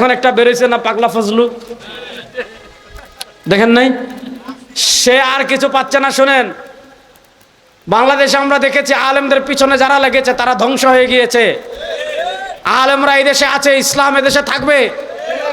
এখন একটা বেরোইছে না পাগলা ফজলু? দেখেন নাই? সে আর কিছু পাচ্ছে না, শোনেন। বাংলাদেশে আমরা দেখেছি আলেমদের পিছনে যারা লেগেছে, তারা ধ্বংস হয়ে গিয়েছে। আলেমরা এই দেশে আছে, ইসলাম দেশে থাকবে।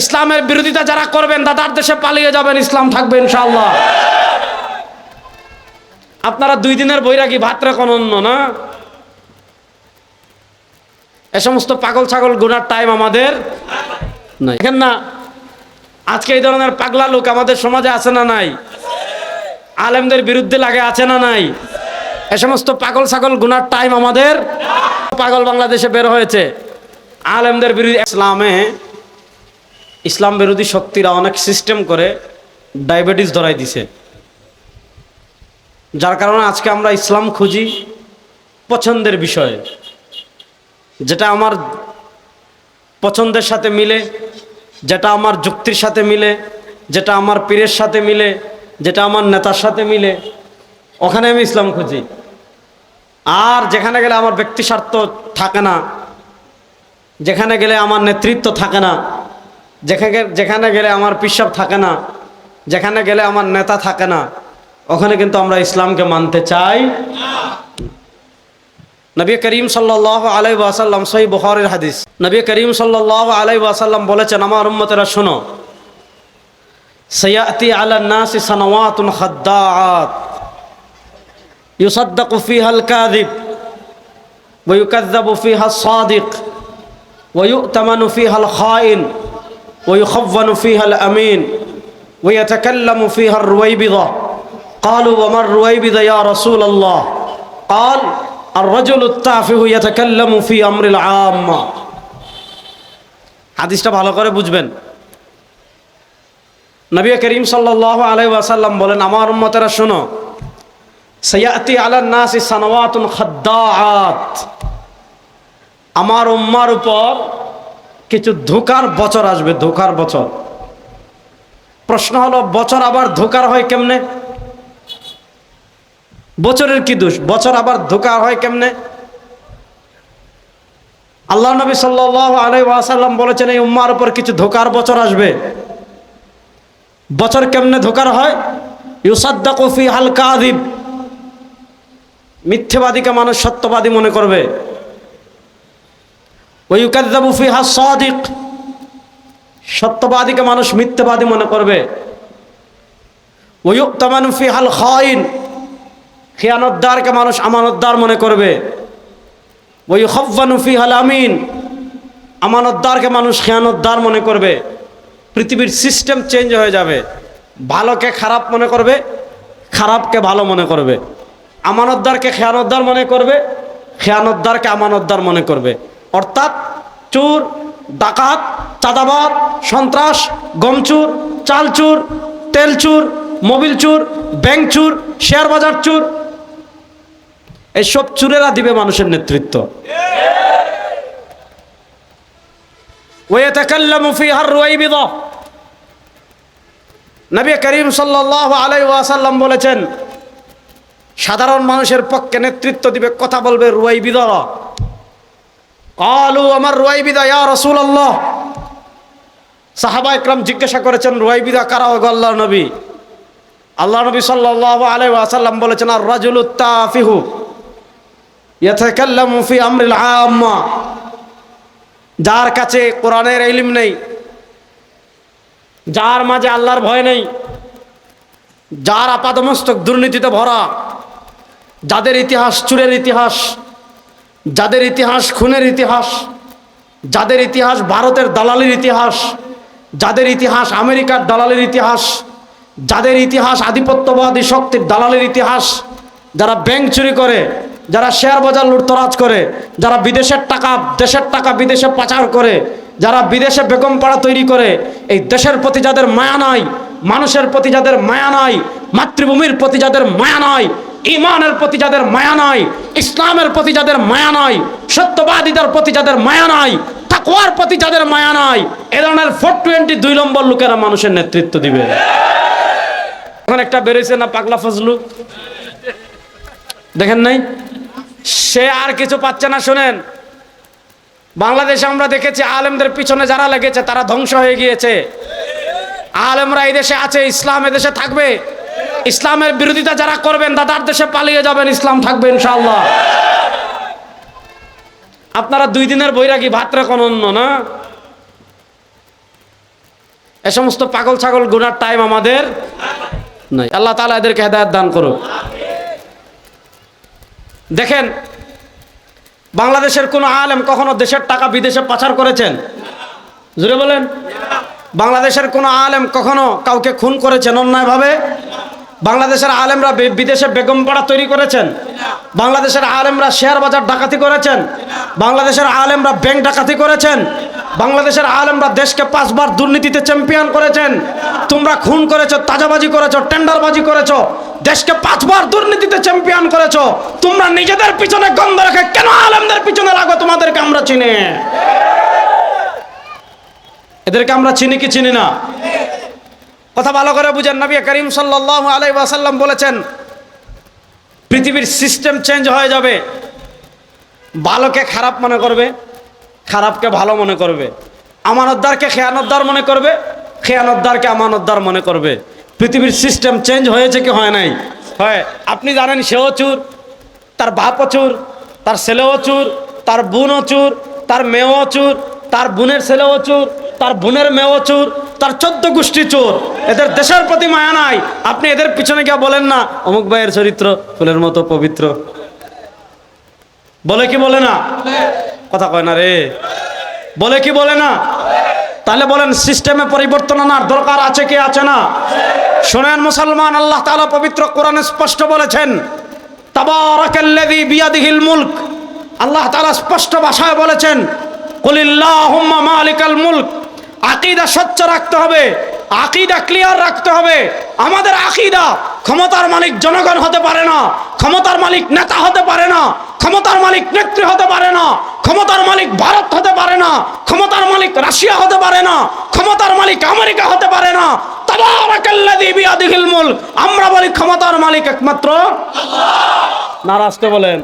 ইসলামের বিরোধিতা যারা করবেন দাদার দেশে পালিয়ে যাবেন, ইসলাম থাকবে ইনশাল্লাহ আপনারা দুই দিনের বৈরাগী, ভাত রাখন অন্য, না? এ সমস্ত পাগল ছাগল গুনার টাইম আমাদের। নাই। দেখেন না, আজকে এই ধরনের পাগলা লোক আমাদের সমাজে আছে না নাই? আলেমদের বিরুদ্ধে লাগে আছে না নাই? এ সমস্ত পাগল ছাগল গুনার টাইম আমাদের পাগল বাংলাদেশে বের হয়েছে। আলেমদের বিরুদ্ধে ইসলামে, ইসলাম বিরোধী শক্তিরা অনেক সিস্টেম করে ডায়াবেটিস ধরাই দিছে। যার কারণে আজকে আমরা ইসলাম খুঁজি পছন্দের বিষয়ে। যেটা আমার পছন্দের সাথে মিলে। যেটা আমার যুক্তির সাথে মিলে, যেটা আমার পীরের সাথে মিলে, যেটা আমার নেতার সাথে মিলে, ওখানে আমি ইসলাম খুঁজি। আর যেখানে গেলে আমার ব্যক্তি স্বার্থ থাকে না, যেখানে গেলে আমার নেতৃত্ব থাকে না, যেখানে যেখানে গেলে আমার পিসাব থাকে না, যেখানে গেলে আমার নেতা থাকে না, ওখানে কিন্তু আমরা ইসলামকে মানতে চাই। নবী করিম সাল্লাহ আলাই ওয়াসাল্লাম সহি বুখারের হাদিস নবী করিম সাল্লাহ আলাই ওয়াসাল্লাম বলেছেন আমার উম্মতেরা শোনো সৈয়াতি আলা নাসি সানওয়াতুন খাদ্দাআত يصدق فيها الكاذب ويكذب فيها الصادق ويؤتمن فيها الخائن ويخون فيها الأمين ويتكلم فيها الرويبضة قالوا وما الرويبضة يا رسول الله قال আর হাদিসটা ভালো করে বুঝবেন। নবী করিম সাল আলাই ওয়াসাল্লাম বলেন, আমার মতেরা শোনো, সৈয়াতি আলান্নাসি সানওয়াতুন আমার উম্মার উপর কিছু ধোকার বছর আসবে, ধোকার বছর। প্রশ্ন হলো, বছর আবার ধোকার হয় কেমনে? বছরের কি দোষ? বছর আবার ধোকা হয় কেমনে? আল্লাহ নবী সাল্লাহ আলাই ওয়াসাল্লাম বলেছেন, এই উম্মার উপর কিছু ধোকার বছর আসবে। বছর কেমনে ধোকার হয়? ইউসাদ্দা কফি হালকা আদিব মিথ্যেবাদীকে মানুষ সত্যবাদী মনে করবে। ওই ইউকাদ্দাবুফি হা সাদিক। সত্যবাদীকে মানুষ মিথ্যেবাদী মনে করবে। ওই তামানুফি হাল খাইন খিয়ানতদারকে মানুষ আমানতদার মনে করবে। ওই হব্বানুফি হাল আমিন, আমানতদারকে মানুষ খেয়ানতদার মনে করবে। পৃথিবীর সিস্টেম চেঞ্জ হয়ে যাবে। ভালোকে খারাপ মনে করবে, খারাপকে ভালো মনে করবে। আমানতদারকে খেয়ানতদার মনে করবে, খেয়ানতদারকে আমানতদার মনে করবে। অর্থাৎ চোর, ডাকাত, চাঁদাবাদ, সন্ত্রাস, গমচুর, চালচুর, তেলচুর মোবিল চুর ব্যাংক চুর শেয়ার বাজার চুর এইসব চুরেরা দিবে মানুষের নেতৃত্ব। করিম ওয়াসাল্লাম বলেছেন, সাধারণ মানুষের পক্ষে নেতৃত্ব দিবে কথা বলবে রুয়াই রুয়াইবিদারা কালু আমার রুয়াই বিদা ইয়া রাসূলুল্লাহ। সাহাবা ইকরাম জিজ্ঞাসা করেছেন, রুয়াইবিদা কারা গো আল্লাহ নবী? আল্লাহ নবী সাল্লাল্লাহু আলাই ওয়াসাল্লাম বলেছেন, আর রাজুলুত তাফিহু। আম্মা। যার কাছে কোরআনের ইলম নেই, যার মাঝে আল্লাহর ভয় নেই, যার আপাদমস্তক দুর্নীতিতে ভরা, যাদের ইতিহাস চুরের ইতিহাস, যাদের ইতিহাস খুনের ইতিহাস, যাদের ইতিহাস ভারতের দালালির ইতিহাস, যাদের ইতিহাস আমেরিকার দালালির ইতিহাস, যাদের ইতিহাস আধিপত্যবাদী শক্তির দালালির ইতিহাস, যারা ব্যাংক চুরি করে যারা শেয়ার বাজার লুটতরাজ করে, যারা বিদেশের টাকা, দেশের টাকা বিদেশে পাচার করে, যারা বিদেশে বেগম পাড়া তৈরি করে, এই দেশের প্রতি যাদের মায়া নাই, মানুষের প্রতি যাদের মায়া নাই, মাতৃভূমির প্রতি যাদের মায়া নাই, ইমানের প্রতি যাদের মায়া নাই, ইসলামের প্রতি যাদের মায়া নাই, সত্যবাদীদের প্রতি যাদের মায়া নাই তাকুয়ার প্রতি যাদের মায়া নাই, এ ধরনের ফোর টোয়েন্টি দুই নম্বর লোকেরা মানুষের নেতৃত্ব দিবে। এখন একটা বেরোইছে না পাগলা ফজলু? দেখেন নাই? সে আর কিছু পাচ্ছে না, শোনেন। বাংলাদেশে আমরা দেখেছি আলেমদের পিছনে যারা লেগেছে, তারা ধ্বংস হয়ে গিয়েছে। আলেমরা এই দেশে আছে, ইসলাম এদেশে থাকবে। ইসলামের বিরোধিতা যারা করবেন দাদার দেশে পালিয়ে যাবেন, ইসলাম থাকবে, ইনশাআল্লাহ। আপনারা দুই দিনের বৈরাগী, ভাত রাখন অন্য, না? এ সমস্ত পাগল ছাগল গুনার টাইম আমাদের নাই। আল্লাহ তালা এদেরকে হেদায়ত দান করুক। দেখেন, বাংলাদেশের কোনো আলেম কখনো দেশের টাকা বিদেশে পাচার করেছেন? জুড়ে বলেন। বাংলাদেশের কোনো আলেম কখনো কাউকে খুন করেছেন অন্যায়ভাবে? বাংলাদেশের আলেমরা বিদেশে বেগম পাড়া তৈরি করেছেন? বাংলাদেশের আলেমরা শেয়ার বাজার ডাকাতি করেছেন? বাংলাদেশের আলেমরা ব্যাংক ডাকাতি করেছেন? বাংলাদেশের আলেমরা দেশকে পাঁচবার দুর্নীতিতে চ্যাম্পিয়ন করেছেন? তোমরা খুন করেছ, তাজাবাজি করেছ টেন্ডারবাজি করেছ। দেশকে পাঁচবার দুর্নীতিতে চ্যাম্পিয়ন করেছ। তোমরা নিজেদের পিছনে গন্ধ রেখে কেন আলেমদের পিছনে লাগো? তোমাদেরকে আমরা চিনি। এদেরকে আমরা চিনি কি চিনি না? কথা ভালো করে বুঝেন। নবী করিম সাল্লাহ আলাই ওয়াসাল্লাম বলেছেন, পৃথিবীর সিস্টেম চেঞ্জ হয়ে যাবে। ভালোকে খারাপ মনে করবে, খারাপকে ভালো মনে করবে। আমানতদারকে খেয়ানতদার মনে করবে, খেয়ানতদারকে আমানতদার মনে করবে। পৃথিবীর সিস্টেম চেঞ্জ হয়েছে কি হয় নাই? হয়। আপনি জানেন সেও চুর তার বাপও চুর তার ছেলেও চুর তার বোনও চুর তার মেয়েও চুর তার বোনের ছেলেও চুর তার বোনের মেয়েও চুর তার চোদ্দ গোষ্ঠী চোর। এদের দেশের প্রতি মায়া নাই। আপনি এদের পিছনে গিয়ে বলেন না অমুক ভাইয়ের চরিত্র ফুলের মতো পবিত্র। বলে কি বলে না? কথা কয় না রে। বলে কি বলে না? তাহলে বলেন সিস্টেমে পরিবর্তন আনার দরকার আছে কি আছে না? শোনেন মুসলমান, আল্লাহ তালা পবিত্র কোরআনে স্পষ্ট বলেছেন, তাবারাকাল্লাযী বিয়াদিহিল মুলক। আল্লাহ তাআলা স্পষ্ট ভাষায় বলেছেন, কুলিল্লাহুম্মা মালিকাল মুলক। আকীদা স্বচ্ছ রাখতে হবে, আকীদা ক্লিয়ার রাখতে হবে। আমাদের আকীদা ক্ষমতার মালিক জনগণ হতে পারে না, ক্ষমতার মালিক নেতা হতে পারে না, ক্ষমতার মালিক নেত্রী হতে পারে মালিক ভারত হতে পারে না, ক্ষমতার মালিক রাশিয়া হতে পারে না, ক্ষমতার মালিক আমেরিকা হতে পারে না। আমরা বলি ক্ষমতার মালিক একমাত্র না রাস্তে বলেন।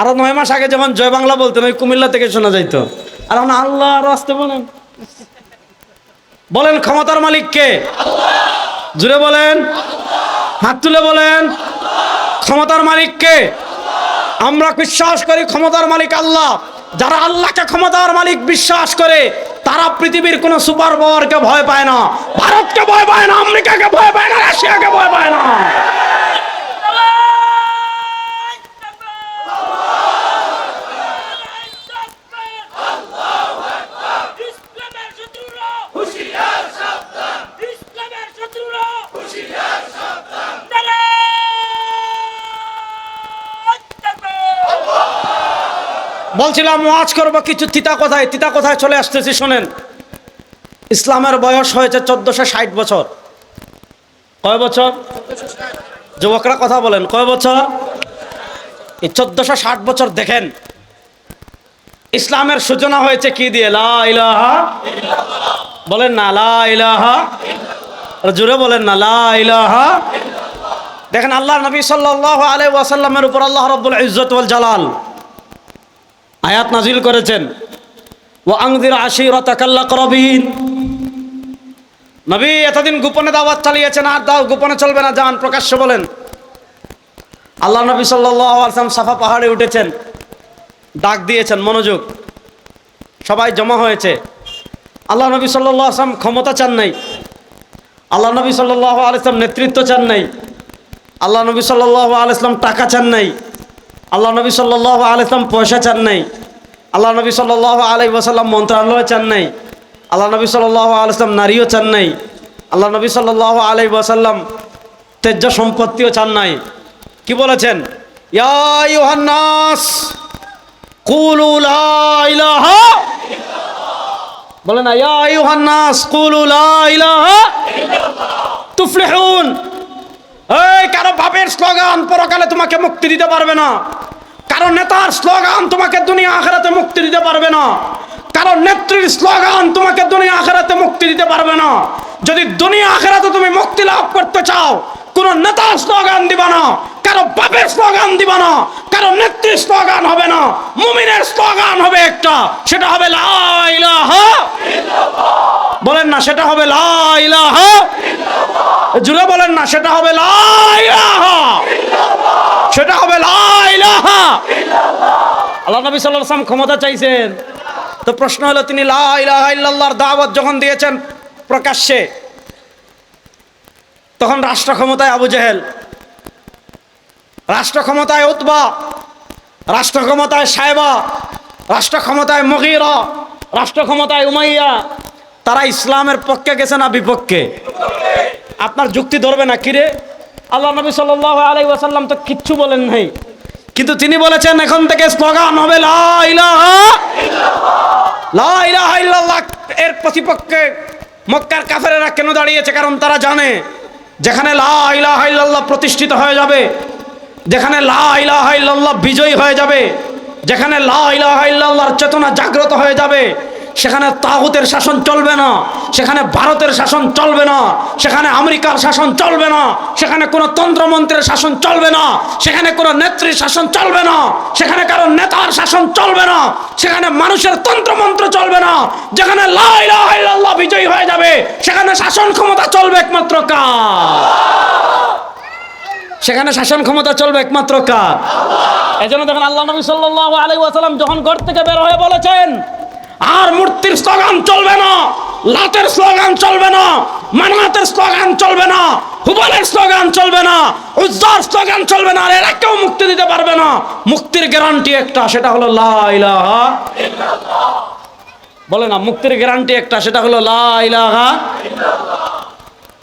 আরও নয় মাস আগে জয় বাংলা বলতেন, ওই কুমিল্লা থেকে শোনা যাইতো। আর আল্লাহ রাস্তে বলেন। বলেন ক্ষমতার মালিক কে? জুড়ে বলেন। হাত তুলে বলেন। ক্ষমতার মালিক কে? আমরা বিশ্বাস করি ক্ষমতার মালিক আল্লাহ। যারা আল্লাহকে ক্ষমতার মালিক বিশ্বাস করে, তারা পৃথিবীর কোনো সুপার পাওয়ারকে ভয় পায় না। ভারতকে ভয় পায় না, আমেরিকাকে ভয় পায় না, রাশিয়াকে ভয় পায় না। বলছিলাম, ওয়াজ করব কিছু, তিতা কথায়? তিতা কথায় চলে আসতেছি, শোনেন। ইসলামের বয়স হয়েছে চোদ্দশো ষাট বছর। কয় বছর? যুবকরা কথা বলেন, কয় বছর? এই চোদ্দশো ষাট বছর দেখেন, ইসলামের সূচনা হয়েছে কি দিয়ে? লা ইলাহা বলেন না, লা ইলাহা আর জোরে বলেন না, লা ইলাহা দেখেন আল্লাহ নবী সাল্লাল্লাহু আলাইহি ওয়াসাল্লামের উপর আল্লাহ রাব্বুল ওয়াল জালাল আয়াত নাজিল করেছেন। ও আংদির আশিরতাকাল্লা করবিন নবী এতদিন গোপনে দাওয়াত চালিয়েছেন, আর দাও গোপনে চলবে না, যান, প্রকাশ্য বলেন। আল্লাহ নবী সাল্লাম সাফা পাহাড়ে উঠেছেন, ডাক দিয়েছেন, মনোযোগ। সবাই জমা হয়েছে। আল্লাহ নবী সাল্লাহ আসলাম ক্ষমতা চান নাই। আল্লাহ নবী সাল্লাহ আলাইসলাম নেতৃত্ব চান নাই। আল্লাহ নবী সাল্লাহ আলাইসলাম টাকা চান নাই। আল্লাহ নবী সাল্লাহ আলাইসলাম পয়সা চান নাই। আল্লাহ নবী সাল্লাহ আলাই ওসাল্লাম মন্ত্রণালয় চান নাই। আল্লাহ নবী সাল্লাহ আলাইসলাম নারীও চান নাই। আল্লাহ নবী সাল্লাহ আলাই ওসাল্লাম তেজ্য সম্পত্তিও চান নাই। কি বলেছেন? বলে না কারও বাপের স্লোগান পরকালে তোমাকে মুক্তি দিতে পারবে না। কারও নেতার স্লোগান তোমাকে দুনিয়া আখেরাতে মুক্তি দিতে পারবে না। কারও নেত্রীর স্লোগান তোমাকে দুনিয়া আখেরাতে মুক্তি দিতে পারবে না। যদি দুনিয়া আখেরাতে তুমি মুক্তি লাভ করতে চাও, কোন নেতার স্লোগান দিবা না, কারও বাপের স্লোগান দিবা না, কারও নেত্রীর স্লোগান হবে না, মুমিনের স্লোগান হবে একটা, সেটা হবে লা ইলাহা বলেন না, সেটা হবে লা ইলাহা জুড়ে বলেন না, সেটা হবে লা ইলাহা সেটা হবে আল্লাহ নবী ওয়াসাল্লাম ক্ষমতা চাইছেন। তো প্রশ্ন হলো, তিনি লা ইলাহা ইল্লাল্লাহর দাওয়াত যখন দিয়েছেন প্রকাশ্যে, তখন রাষ্ট্র ক্ষমতায় আবু জেহেল, রাষ্ট্র ক্ষমতায় উতবা, রাষ্ট্র ক্ষমতায় সাহেবা রাষ্ট্র ক্ষমতায় মগিরা, রাষ্ট্র ক্ষমতায় উমাইয়া, তারা ইসলামের পক্ষে গেছে না বিপক্ষে? আপনার যুক্তি ধরবে না কিরে আল্লাহ নবী সাল্লাল্লাহু আলাইহি ওয়াসাল্লাম তো কিচ্ছু বলেন নাই। কিন্তু তিনি বলেছেন, এখন থেকে স্লোগান হবে এর প্রতিপক্ষে মক্কার কাফেরেরা কেন দাঁড়িয়েছে? কারণ তারা জানে, যেখানে লা ইলাহা ইল্লাল্লাহ প্রতিষ্ঠিত হয়ে যাবে, যেখানে লা ইলাহা ইল্লাল্লাহ বিজয়ী হয়ে যাবে, যেখানে লা ইলাহা ইল্লাল্লাহর চেতনা জাগ্রত হয়ে যাবে সেখানে তাগুতের শাসন চলবে না। সেখানে ভারতের শাসন চলবে না। সেখানে আমেরিকার শাসন চলবে না। সেখানে কোনো তন্ত্রমন্ত্রের শাসন চলবে না। সেখানে কোনো নেত্রীর শাসন চলবে না। সেখানে কারও নেতার শাসন চলবে না। সেখানে মানুষের তন্ত্রমন্ত্র চলবে না। যেখানে লা ইলাহা ইল্লাল্লাহ বিজয়ী হয়ে যাবে, সেখানে শাসন ক্ষমতা চলবে একমাত্র কার? সেখানে শাসন ক্ষমতা চলবে একমাত্র কার? এই জন্য দেখেন আল্লাহ নবী সাল্লাল্লাহু আলাইহি ওয়াসাল্লাম যখন ঘর থেকে বের হয়ে বলেছেন আর মূর্তির স্লোগান চলবে না লাতের স্লোগান চলবে না মানাতের স্লোগান চলবে না, হুবলের স্লোগান চলবে না, উজ্জার স্লোগান চলবে না, আর এরা কেউ মুক্তি দিতে পারবে না। মুক্তির গ্যারান্টি একটা, সেটা হলো লা ইলাহা বলে না, মুক্তির গ্যারান্টি একটা, সেটা হলো লা ইলাহা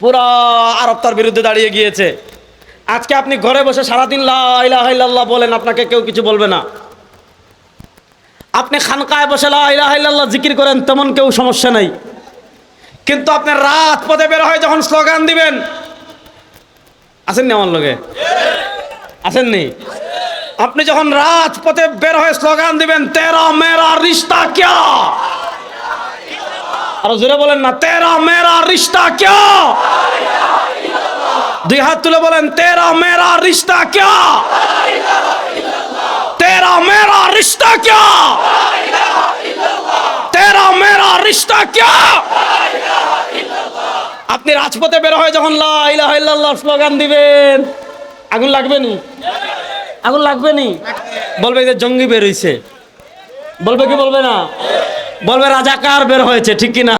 পুরা আরব তার বিরুদ্ধে দাঁড়িয়ে গিয়েছে। আজকে আপনি ঘরে বসে সারাদিন লা ইলাহা ইল্লাল্লাহ বলেন, আপনাকে কেউ কিছু বলবে না। আপনি খানকায় বসে লা ইলাহা ইল্লাল্লাহ জিকির করেন, তেমন কেউ সমস্যা নাই। কিন্তু আপনি রাত পথে বের হয় যখন স্লোগান দিবেন আসেননি আমার লগে? আসেননি আপনি যখন রাত পথে বের হয়ে স্লোগান দিবেন, তেরা মেরা রিস্তা ক্যা? আরও জোরে বলেন না, তেরা মেরা রিস্তা ক্যা? দুই হাত তুলে বলেন, তেরা মেরা রিস্তা ক্যা? तेरा मेरा रिश्ता क्या तेरा मेरा रिश्ता क्या আপনি রাজপথে বের হয়ে যখন লা ইলাহা ইল্লাল্লাহ স্লোগান দিবেন আগুন লাগবে নি আগুন লাগবে নি বলবে যে জঙ্গি বের হইছে বলবে কি বলবে না বলবে রাজাকার বের হয়েছে ঠিক কি না